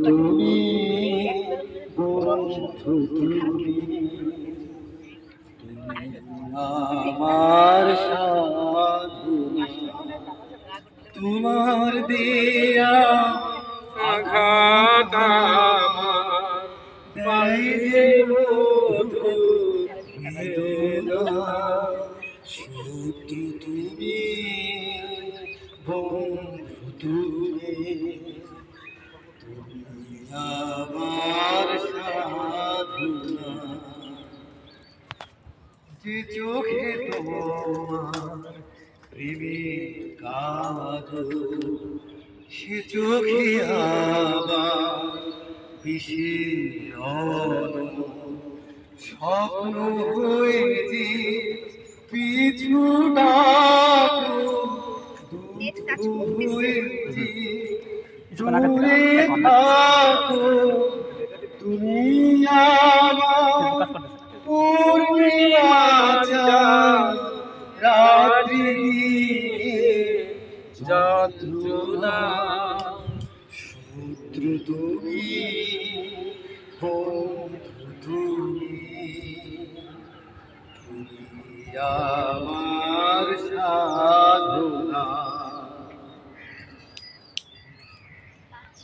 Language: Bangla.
তুমি বন্ধু আমার সাধনা তোমার দিয়া আঘাত বাইরে মধু বেদনা শত্রু তুমি বন্ধু তুমি তুমি আমার সাধনা যে চোখে তোমার প্রেমের কাজল সে চোখে আবার বিষের স্বপ্ন হয়ে যে পিছু দূরে থাকো তুমি আমার রাত্রি যন্ত্রণা শত্রু তুমি বন্ধু তুমি তুমি আমার